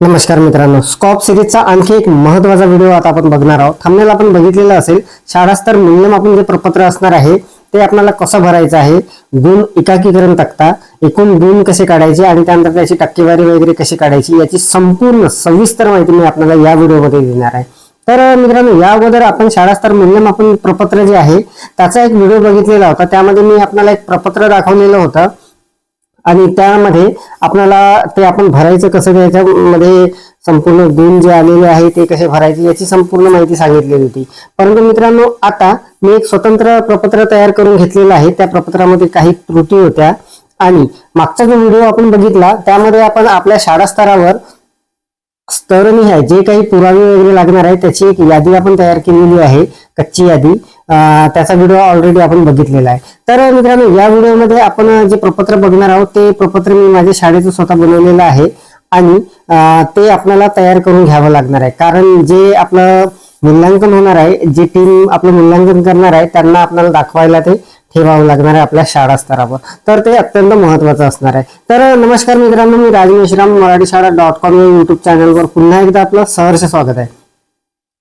नमस्कार मित्रांनो. स्कॉप सिरीजचा आणखी एक महत्त्वाचा व्हिडिओ आता आपण बघणार आहोत. थांबण्याला आपण बघितलेलं असेल. शाळास्तर मूल्यमापन जे प्रपत्र असणार आहे ते आपल्याला कसं भरायचं आहे? गुण एकाकीकरण तक्ता एकूण गुण कसे काढायचे आणि त्यानंतर त्याची टक्केवारी वगैरे कशी काढायची याची संपूर्ण सविस्तर माहिती मी आपल्याला या व्हिडिओमध्ये देणार आहे. तर मित्रांनो या अगोदर आपण शाळास्तर मूल्यमापन प्रपत्र जे आहे त्याचा एक व्हिडिओ बघितलेला होता. त्यामध्ये मी आपल्याला एक प्रपत्र दाखवलेलं होतं. आणि त्यामध्ये आपल्याला ते आपण भरायचं कसं त्याच्यामध्ये संपूर्ण गुण जे आलेले आहे ते कसे भरायचे याची संपूर्ण माहिती सांगितलेली होती. परंतु मित्रांनो आता मी एक स्वतंत्र प्रपत्र तयार करून घेतलेलं आहे. त्या प्रपत्रामध्ये काही त्रुटी होत्या आणि मागचा जो व्हिडिओ आपण बघितला त्यामध्ये आपण आपल्या शाळा स्तरावर स्तरनिहाय जे काही पुरावे वगैरे लागणार आहे त्याची एक यादी आपण तयार केलेली आहे कच्ची यादी. त्याचा व्हिडिओ ऑलरेडी आपण बघितलेला आहे. तर मित्रांनो या व्हिडिओमध्ये आपण जे प्रपत्र बघणार आहोत ते प्रपत्र मी माझ्या शाळेचं स्वतः बनवलेलं आहे आणि ते आपल्याला तयार करून घ्यावं लागणार आहे. कारण जे आपलं मूल्यांकन होणार आहे जे टीम आपलं मूल्यांकन करणार आहे त्यांना आपल्याला दाखवायला ते ठेवावं लागणार आहे आपल्या शाळा स्तरावर. तर ते अत्यंत महत्वाचं असणार आहे. तर नमस्कार मित्रांनो मी राजमेश्राम मराठी शाळा डॉट कॉम या युट्यूब चॅनलवर पुन्हा एकदा आपलं सहर्ष स्वागत आहे.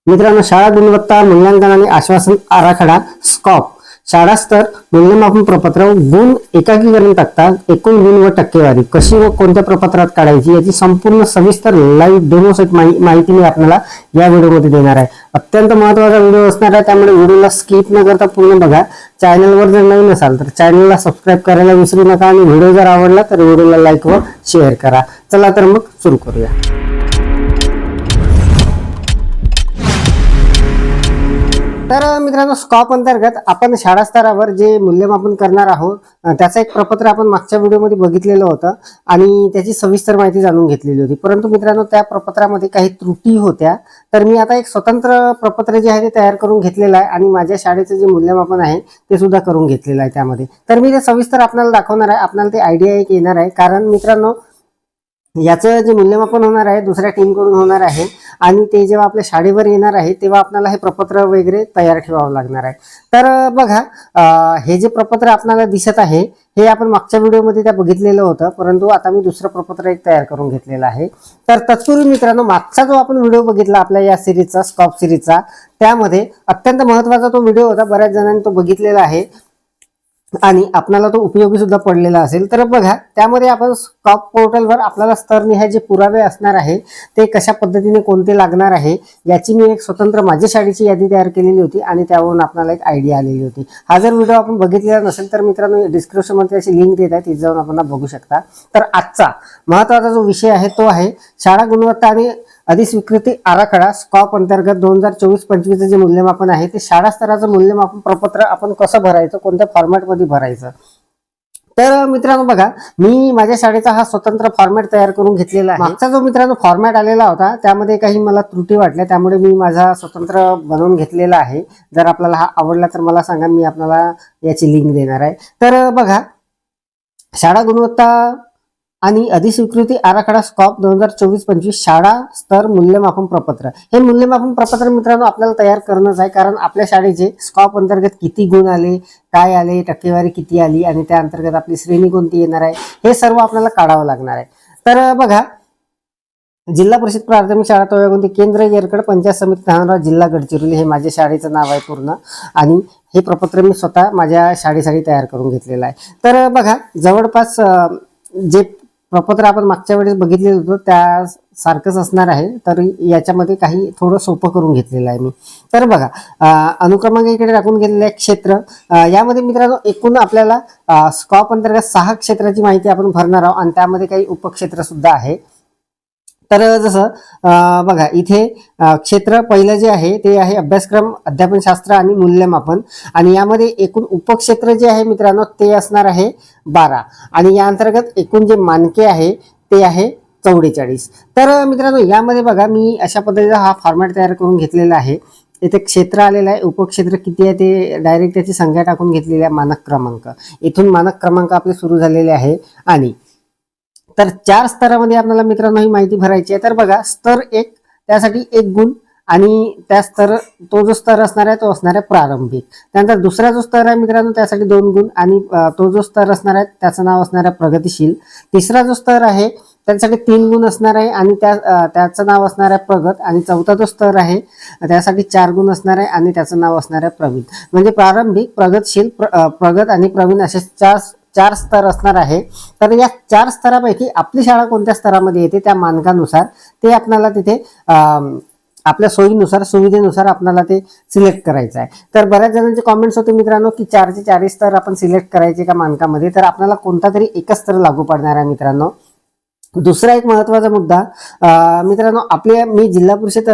मित्रांनो शाळा गुणवत्ता मूल्यांकन आणि आश्वासन आराखडा स्कॉप. शाळा स्तर मूल्यमापन प्रपत्र गुण एकाकीकरण तक्ता एकूण गुण व टक्केवारी. कशी व कोणत्या प्रपत्रात काढायची याची संपूर्ण सविस्तर लाईव्ह डेमो सेट माहिती मी आपल्याला या व्हिडिओमध्ये देणार आहे. अत्यंत महत्त्वाचा व्हिडिओ असणार आहे त्यामुळे व्हिडिओला स्किप न करता पूर्ण बघा. चॅनलवर जर नवीन असाल तर चॅनलला सबस्क्राईब करायला विसरू नका आणि व्हिडिओ जर आवडला तर व्हिडिओला लाईक व शेअर करा. चला तर मग सुरू करूया. तर मित्रांनो स्कॉप अंतर्गत आपण शाळा स्तरावर जे मूल्यमापन करणार आहोत त्याचं एक प्रपत्र आपण मागच्या व्हिडिओमध्ये बघितलेलं होतं आणि त्याची सविस्तर माहिती जाणून घेतलेली होती. परंतु मित्रांनो त्या प्रपत्रामध्ये काही त्रुटी होत्या. तर मी आता एक स्वतंत्र प्रपत्र जे आहे ते तयार करून घेतलेलं आहे आणि माझ्या शाळेचं जे मूल्यमापन आहे ते सुद्धा करून घेतलेलं आहे त्यामध्ये. तर मी ते सविस्तर आपल्याला दाखवणार आहे. आपल्याला ते आयडिया एक येणार आहे. कारण मित्रांनो याचं जे मूल्यमापन होणार आहे दुसऱ्या टीमकडून होणार आहे आणि ते जेव्हा आपल्या शाळेवर येणार आहे तेव्हा आपल्याला हे प्रपत्र वगैरे तयार ठेवावं लागणार आहे. तर बघा हे जे प्रपत्र आपल्याला दिसत आहे हे आपण मागच्या व्हिडिओमध्ये त्या बघितलेलं होतं परंतु आता मी दुसरं प्रपत्र एक तयार करून घेतलेलं आहे. तर तत्पूर्वी मित्रांनो मागचा जो आपण व्हिडिओ बघितला आपल्या या सिरीजचा स्कॉप सिरीजचा त्यामध्ये अत्यंत महत्त्वाचा तो व्हिडिओ होता बऱ्याच जणांनी तो बघितलेला आहे. आणि आपणाला तो उपयोगी सुद्धा पडलेला असेल. तर बघा त्यामध्ये आपण स्कॉप पोर्टलवर आपल्याला स्तरनिहाय जे पुरावे असणार आहे ते कशा पद्धतीने कोणते लागणार आहे याची मी एक स्वतंत्र माझ्या शाळेची यादी तयार केलेली होती आणि त्यावरून आपल्याला एक आयडिया आलेली होती. हा जर व्हिडिओ आपण बघितलेला नसेल तर मित्रांनो डिस्क्रिप्शनमध्ये अशी लिंक देत आहे तिथे जाऊन आपण बघू शकता. तर आजचा महत्त्वाचा जो विषय आहे तो आहे शाळा गुणवत्ता आणि अधिस्वीकृती आराखडा स्कॉप अंतर्गत दोन हजार चोवीस पंचवीसचं जे मूल्यमापन आहे ते शाळा स्तराचं मूल्यमापन प्रपत्र आपण कसं भरायचं कोणत्या फॉर्मॅटमध्ये भरायचं? तर मित्रांनो बघा मी माझ्या शाळेचा हा स्वतंत्र फॉर्मॅट तयार करून घेतलेला आहे. मागचा जो मित्रांनो फॉर्मॅट आलेला होता त्यामध्ये काही मला त्रुटी वाटल्या त्यामुळे मी माझा स्वतंत्र बनवून घेतलेला आहे. जर आपल्याला हा आवडला तर मला सांगा मी आपल्याला याची लिंक देणार आहे. तर बघा शाळा गुणवत्ता आणि अधिस्वीकृती आराखडा स्कॉप दोन हजार चोवीस पंचवीस शाळा स्तर मूल्यमापन प्रपत्र. हे मूल्यमापन प्रपत्र मित्रांनो आपल्याला तयार करणंच आहे कारण आपल्या शाळेचे स्कॉप अंतर्गत किती गुण आले काय आले टक्केवारी किती आली आणि त्या अंतर्गत आपली श्रेणी कोणती येणार आहे हे सर्व आपल्याला काढावं लागणार आहे. तर बघा जिल्हा परिषद प्राथमिक शाळा तो केंद्र येरकड पंचायत समिती तहानराव जिल्हा गडचिरोली हे माझ्या शाळेचं नाव आहे पूर्ण आणि हे प्रपत्र मी स्वतः माझ्या शाळेसाठी तयार करून घेतलेलं आहे. तर बघा जवळपास जे प्रपत्र आपण मागच्या वेळेस बघितलेलं होतं त्या सारखंच असणार आहे. तर याच्यामध्ये काही थोडं सोपं करून घेतलेलं आहे मी. तर बघा अनुक्रमांक इकडे राखून गेलेलं आहे क्षेत्र यामध्ये मित्रांनो एकूण आपल्याला स्कॉप अंतर्गत सहा क्षेत्राची माहिती आपण भरणार आहोत आणि त्यामध्ये काही उपक्षेत्र सुद्धा आहे. तर जसं बघा इथे क्षेत्र पहिलं जे आहे ते आहे अभ्यासक्रम अध्यापनशास्त्र आणि मूल्यमापन. आणि यामध्ये एकूण उपक्षेत्र जे आहे मित्रांनो ते असणार आहे बारा. आणि या अंतर्गत एकूण जे मानके आहे ते आहे चौवेचाळीस. तर मित्रांनो यामध्ये बघा मी अशा पद्धतीचा हा फॉर्मॅट तयार करून घेतलेला आहे. इथे क्षेत्र आलेलं आहे उपक्षेत्र किती आहे ते डायरेक्ट त्याची संख्या टाकून घेतलेली आहे मानक क्रमांक. इथून मानक क्रमांक आपले सुरू झालेले आहे. आणि तर चार स्तरामध्ये आपल्याला मित्रांनो ही माहिती भरायची आहे. तर बघा स्तर एक त्यासाठी एक गुण आणि त्या स्तर तो जो स्तर असणार आहे तो असणार आहे प्रारंभिक. त्यानंतर दुसरा जो स्तर आहे मित्रांनो त्यासाठी दोन गुण आणि तो जो स्तर असणार आहे त्याचं नाव असणार आहे प्रगतिशील. तिसरा जो स्तर आहे त्यासाठी तीन गुण असणार आहे आणि त्या त्याचं नाव असणार आहे प्रगत आणि चौथा जो स्तर आहे त्यासाठी चार गुण असणार आहे आणि त्याचं नाव असणार आहे प्रवीण. म्हणजे प्रारंभिक प्रगतशील प्र- प्रगत आणि प्रवीण असे चार चार स्तर असणार आहे. तर या चार स्तरापैकी आपली शाळा कोणत्या स्तरामध्ये येते? त्या मानकानुसार ते आपल्याला तिथे आपल्या सोयीनुसार सुविधेनुसार आपल्याला ते सिलेक्ट करायचं आहे. तर बऱ्याच जणांचे कॉमेंट्स होते मित्रांनो की चारचे चारही स्तर आपण सिलेक्ट करायचे का मानकामध्ये? तर आपल्याला कोणता तरी एकच स्तर लागू पडणार आहे मित्रांनो. दुसरा एक महत्त्वाचा मुद्दा मित्रांनो आपल्या मी जिल्हा परिषद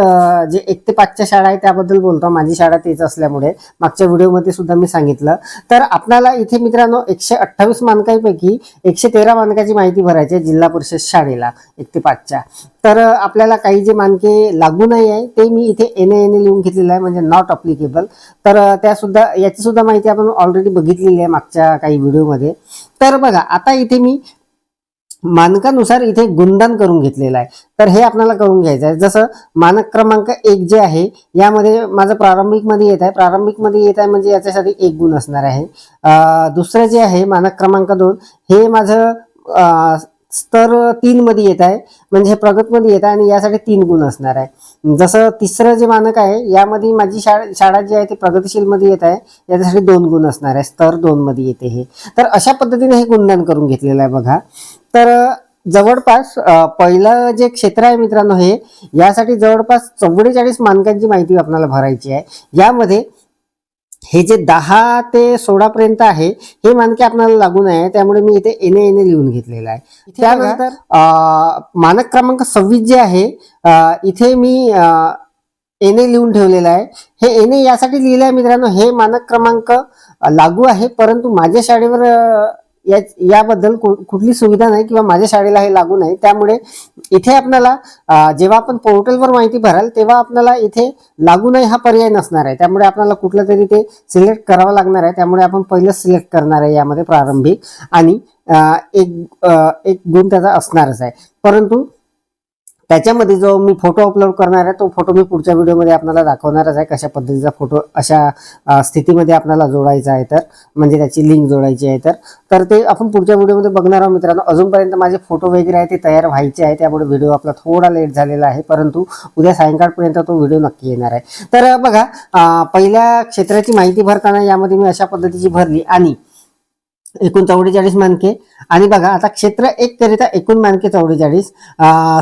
जे एक ते पाचच्या शाळा आहे त्याबद्दल बोलतो. माझी शाळा तेच असल्यामुळे मागच्या व्हिडिओमध्ये सुद्धा मी सांगितलं. तर आपल्याला इथे मित्रांनो एकशे अठ्ठावीस मानकांपैकी एकशे तेरा मानकाची माहिती भरायची आहे जिल्हा परिषद शाळेला एक ते पाचच्या. तर आपल्याला काही जे मानके लागू नाही आहे ते मी इथे एन ए एन लिहून घेतलेलं आहे म्हणजे नॉट अप्लिकेबल तर त्या सुद्धा याची सुद्धा माहिती आपण ऑलरेडी बघितलेली आहे मागच्या काही व्हिडिओमध्ये. तर बघा आता इथे मी मानकानुसार इथे गुणदान करून घेतलेलं आहे. तर हे आपल्याला करून घ्यायचं आहे. जसं मानक क्रमांक एक जे आहे यामध्ये माझं प्रारंभिकमध्ये येत आहे. प्रारंभिकमध्ये येत आहे म्हणजे याच्यासाठी एक गुण असणार आहे. दुसरं जे आहे मानक क्रमांक दोन हे माझं स्तर तीनमध्ये येत आहे. म्हणजे हे प्रगतमध्ये येत आहे आणि यासाठी तीन गुण असणार आहे. जसं तिसरं जे मानक आहे यामध्ये माझी शाळा शाळा जी आहे ती प्रगतिशीलमध्ये येत आहे. याच्यासाठी दोन गुण असणार आहे. स्तर दोनमध्ये येते हे. तर अशा पद्धतीने हे गुणदान करून घेतलेलं आहे बघा. तर जवळपास पहिलं जे क्षेत्र आहे मित्रांनो हे यासाठी जवळपास चव्वेचाळीस मानकांची माहिती आपल्याला भरायची आहे. यामध्ये हे जे दहा ते सोळा पर्यंत आहे हे मानके आपल्याला लागू नाही आहे त्यामुळे मी इथे एने एने लिहून घेतलेलं आहे. त्यानंतर मानक क्रमांक सव्वीस जे आहे इथे मी एने लिहून ठेवलेलं आहे. हे एने यासाठी लिहिलं आहे मित्रांनो हे मानक क्रमांक लागू आहे परंतु माझ्या शाळेवर या याबद्दल कु- कुठली सुविधा नाही किंवा माझ्या शाळेला हे लागू नाही. त्यामुळे इथे आपल्याला जेव्हा आपण पोर्टलवर माहिती भराल तेव्हा आपल्याला इथे लागू नाही हा पर्याय नसणार आहे. त्यामुळे आपल्याला कुठलं तरी ते सिलेक्ट करावं लागणार आहे. त्यामुळे आपण पहिलंच सिलेक्ट करणार आहे यामध्ये प्रारंभिक. आणि एक एक गुण त्याचा असणारच आहे. परंतु त्याच्यामध्ये जो मी फोटो अपलोड करणार आहे तो फोटो मी पुढच्या व्हिडिओमध्ये आपल्याला दाखवणारच आहे कशा पद्धतीचा फोटो अशा स्थितीमध्ये आपल्याला जोडायचा आहे तर म्हणजे त्याची लिंक जोडायची आहे तर. तर ते आपण पुढच्या व्हिडिओमध्ये बघणार आहोत मित्रांनो. अजूनपर्यंत माझे फोटो वगैरे आहे ते तयार व्हायचे आहे त्यामुळे व्हिडिओ आपला थोडा लेट झालेला आहे परंतु उद्या सायंकाळपर्यंत तो व्हिडिओ नक्की येणार आहे. तर बघा पहिल्या क्षेत्राची माहिती भरताना यामध्ये मी अशा पद्धतीची भरली आणि एकूण चौवेचाळीस मानके. आणि बघा आता क्षेत्र एक करिता एकूण मानके चौवेचाळीस.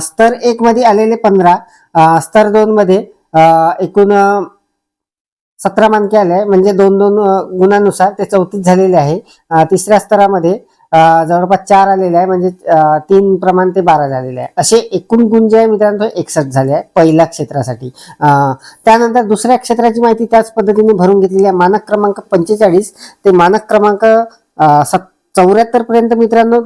स्तर एक मध्ये आलेले पंधरा. स्तर दोन मध्ये एकूण सतरा मानके आले आहे. म्हणजे दोन दोन गुणांनुसार गुणानुसार ते चौतीस झालेले आहे. तिसऱ्या स्तरामध्ये जवळपास चार आलेले आहे. म्हणजे तीन प्रमाण ते बारा झालेले आहे. असे एकूण गुण जे आहे मित्रांनो ते एकसष्ट झाले आहे पहिल्या क्षेत्रासाठी. त्यानंतर दुसऱ्या क्षेत्राची माहिती त्याच पद्धतीने भरून घेतलेली आहे. मानक क्रमांक पंचेचाळीस. ते मानक क्रमांक चौऱ्याहत्तर पर्यंत मित्रांनो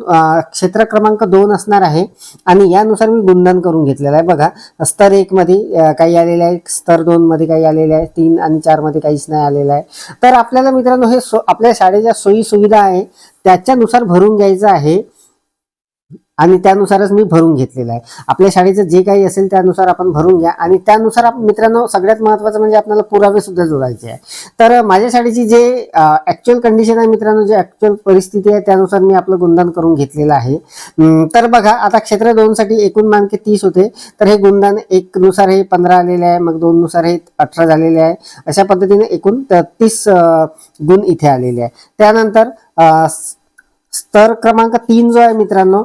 क्षेत्र क्रमांक दोन असणार आहे. आणि यानुसार मी गुंडन करून घेतलेलं आहे. बघा स्तर एक मध्ये काही आलेलं आहे स्तर दोन मध्ये काही आलेले आहे तीन आणि चारमध्ये काहीच नाही आलेलं आहे. तर आपल्याला मित्रांनो हे सो आपल्या शाळेच्या सोयी सुविधा आहे. त्याच्यानुसार भरून घ्यायचं आहे. आणि त्यानुसारच मी भरून घेतलेलं आहे. आपल्या शाळेचं जे काही असेल त्यानुसार आपण भरून घ्या. आणि त्यानुसार मित्रांनो सगळ्यात महत्त्वाचं म्हणजे आपल्याला पुरावे सुद्धा जोडायचे आहे. तर माझ्या शाळेची जे ऍक्च्युअल कंडिशन आहे मित्रांनो जे ऍक्च्युअल परिस्थिती आहे त्यानुसार मी आपलं गुणदान करून घेतलेलं आहे. तर बघा आता क्षेत्र दोन साठी एकूण मानके तीस होते. तर हे गुणदान एक नुसार हे पंधरा आलेले आहे मग दोन नुसार हे अठरा झालेले आहे. अशा पद्धतीने एकूण तीस गुण इथे आलेले आहे. त्यानंतर स्तर क्रमांक तीन जो आहे मित्रांनो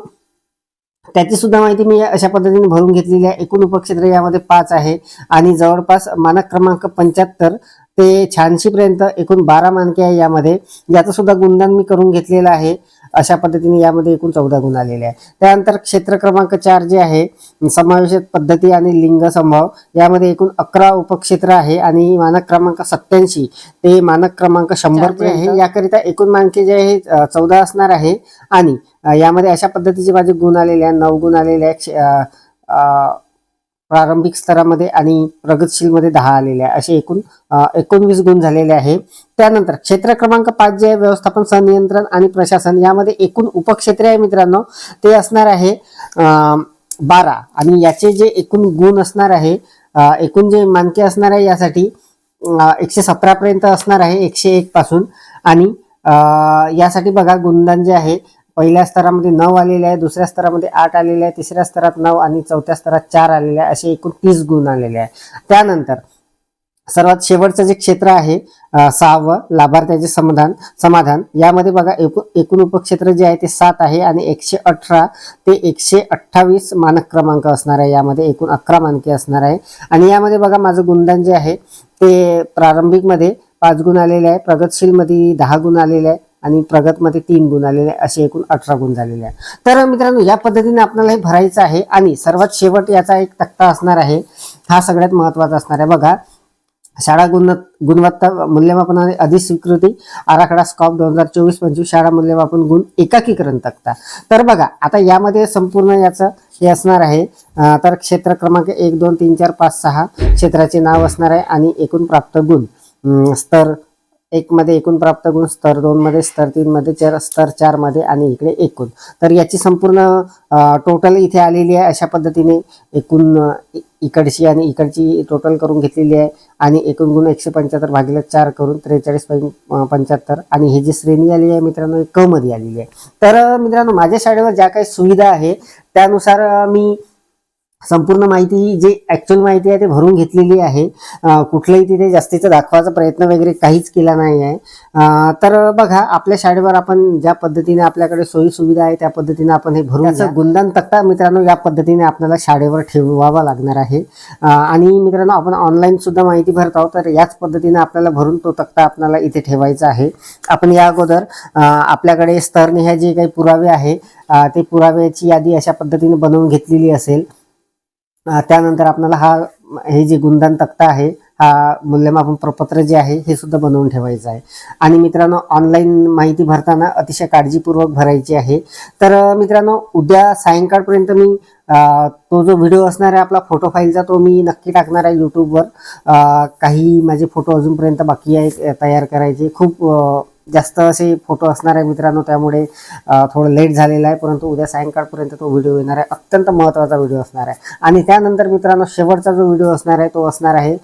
त्याची सुद्धा माहिती मी अशा पद्धतीने भरून घेतलेली आहे. एकूण उपक्षेत्र यामध्ये पाच आहे आणि जवळपास मानक क्रमांक पंच्याहत्तर ते शहाऐंशी पर्यंत एकूण बारा मानके आहे यामध्ये. याचं सुद्धा गुणदान मी करून घेतलेलं आहे. अशा पद्धतीने यामध्ये एकूण चौदा गुण आलेले आहे त्यानंतर क्षेत्र क्रमांक चार जे आहे समावेशित पद्धती आणि लिंग संभाव यामध्ये एकूण अकरा उपक्षेत्र आहे आणि मानक क्रमांक सत्याऐंशी ते मानक क्रमांक शंभर आहे. याकरिता एकूण मानके जे आहे चौदा असणार आहे आणि यामध्ये अशा पद्धतीचे माझे गुण आलेले आहे नऊ गुण आलेले आहे क्ष- प्रारंभिक स्तरामध्ये आणि प्रगतशीलमध्ये दहा आलेले आहे असे एकूण एकोणवीस गुण झालेले आहे. त्यानंतर क्षेत्र क्रमांक पाच जे आहे व्यवस्थापन संनियंत्रण आणि प्रशासन यामध्ये एकूण उपक्षेत्रे आहे मित्रांनो. ते असणार आहे बारा. आणि याचे जे एकूण गुण असणार आहे एकूण जे मानके असणार आहे यासाठी एकशे सतरा पर्यंत असणार आहे एकशे एक पासून. आणि यासाठी बघा गुणदान जे आहे पहिल्या स्तरामध्ये नऊ आलेले आहे दुसऱ्या स्तरामध्ये आठ आलेले आहे तिसऱ्या स्तरात नऊ आणि चौथ्या स्तरात चार आलेले आहे असे एकूण तीस गुण आलेले आहे. त्यानंतर सर्वात शेवटचं जे क्षेत्र आहे सहावं लाभार्थ्याचे समाधान समाधान यामध्ये बघा एकूण एकूण उपक्षेत्र जे आहे ते सात आहे आणि एकशे अठरा ते एकशे अठ्ठावीस मानक क्रमांक असणार आहे. यामध्ये एकूण अकरा मानके असणार आहे. आणि यामध्ये बघा माझं गुणदान जे आहे ते प्रारंभिकमध्ये पाच गुण आलेले आहे प्रगतशीलमध्ये दहा गुण आलेले आहे आणि प्रगतमध्ये तीन गुण आलेले आहे असे एकूण अठरा गुण झालेले आहे. तर मित्रांनो या पद्धतीने आपल्याला हे भरायचं आहे आणि सर्वात शेवट याचा एक तक्ता असणार आहे. हा सगळ्यात महत्त्वाचा असणार आहे. बघा शाळा गुण गुणवत्ता मूल्यमापन आणि अधिस्वीकृती आराखडा स्कॉप दोन हजार चोवीस पंचवीस शाळा मूल्यमापन गुण एकाकीकरण तक्ता. तर बघा आता यामध्ये संपूर्ण याचं हे असणार आहे. तर क्षेत्र क्रमांक एक दोन तीन चार पाच सहा क्षेत्राचे नाव असणार आहे आणि एकूण प्राप्त गुण. स्तर एक मध्ये एकूण प्राप्त गुण स्तर दोन मध्ये स्तर तीन मध्ये चार स्तर चारमध्ये आणि इकडे एकूण. तर याची संपूर्ण टोटल इथे आलेली आहे अशा पद्धतीने. एकूण इकडची आणि इकडची टोटल करून घेतलेली आहे. आणि एकूण गुण एकशे पंच्याहत्तर भागिले चार करून त्रेचाळीस पंच्याहत्तर. आणि ही जी श्रेणी आली आहे मित्रांनो क मध्ये आलेली आहे. तर मित्रांनो माझ्या शाळेवर ज्या काही सुविधा आहे त्यानुसार मी संपूर्ण माहिती जी ऍक्च्युअल माहिती आहे ते भरून घेतलेली आहे. कुठलंही तिथे जास्तीचा दाखवायचा प्रयत्न वगैरे काहीच केला नाही आहे. तर बघा आपल्या शाळेवर आपण ज्या पद्धतीने आपल्याकडे सोयी सुविधा आहे त्या पद्धतीने आपण हे भरून गुणदान तक्ता मित्रांनो या पद्धतीने आपल्याला शाळेवर ठेवावा लागणार आहे. आणि मित्रांनो आपण ऑनलाईन सुद्धा माहिती भरत आहोत तर याच पद्धतीने आपल्याला भरून तो तक्ता आपल्याला इथे ठेवायचा आहे. आपण या अगोदर आपल्याकडे स्तरनिहाय जे काही पुरावे आहे ते पुराव्याची यादी अशा पद्धतीने बनवून घेतलेली असेल. त्यानंतर आपल्याला हा हे जे गुणदान तक्ता आहे हा मूल्यमापन प्रपत्र जे आहे हे सुद्धा बनवून ठेवायचं आहे. आणि मित्रांनो ऑनलाईन माहिती भरताना अतिशय काळजीपूर्वक भरायची आहे. तर मित्रांनो उद्या सायंकाळपर्यंत मी तो जो व्हिडिओ असणार आहे आपला फोटो फाईलचा तो मी नक्की टाकणार आहे यूट्यूबवर काही माझे फोटो अजूनपर्यंत बाकी आहे तयार करायचे. खूप जास्त असे फोटो असणार आहे मित्रांनो त्यामुळे थोडं लेट झालेलं आहे परंतु उद्या सायंकाळपर्यंत तो व्हिडिओ येणार आहे. अत्यंत महत्त्वाचा व्हिडिओ असणार आहे. आणि त्यानंतर मित्रांनो शेवटचा जो व्हिडिओ असणार आहे तो असणार आहे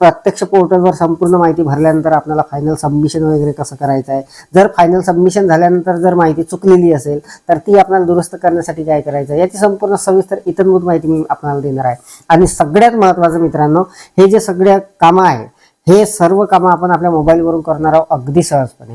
प्रत्यक्ष पोर्टलवर संपूर्ण माहिती भरल्यानंतर आपल्याला फायनल सबमिशन वगैरे कसं करायचं आहे. जर फायनल सबमिशन झाल्यानंतर जर माहिती चुकलेली असेल तर ती आपल्याला दुरुस्त करण्यासाठी काय करायचं आहे? याची संपूर्ण सविस्तर इतरभूत माहिती मी आपल्याला देणार आहे. आणि सगळ्यात महत्त्वाचं मित्रांनो हे जे सगळ्या कामं आहे हे सर्व कामं आपण आपल्या मोबाईलवरून करणार आहोत अगदी सहजपणे.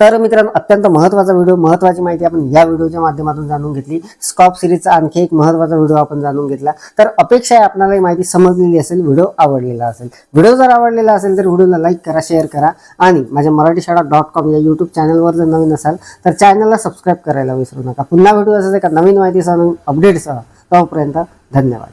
तर मित्रांनो अत्यंत महत्त्वाचा व्हिडिओ महत्त्वाची माहिती आपण या व्हिडिओच्या माध्यमातून जाणून घेतली. स्कॉप सिरीजचा आणखी एक महत्त्वाचा व्हिडिओ आपण जाणून घेतला. तर अपेक्षा आहे आपल्याला ही माहिती समजलेली असेल व्हिडिओ आवडलेला असेल. व्हिडिओ जर आवडलेला असेल तर व्हिडिओला लाईक करा शेअर करा. आणि माझ्या मराठी शाळा डॉट कॉम या यूट्यूब चॅनलवर जर नवीन असाल तर चॅनलला सबस्क्राईब करायला विसरू नका. पुन्हा व्हिडिओ असेल एका नवीन माहितीसह नवीन अपडेटसह तोपर्यंत धन्यवाद.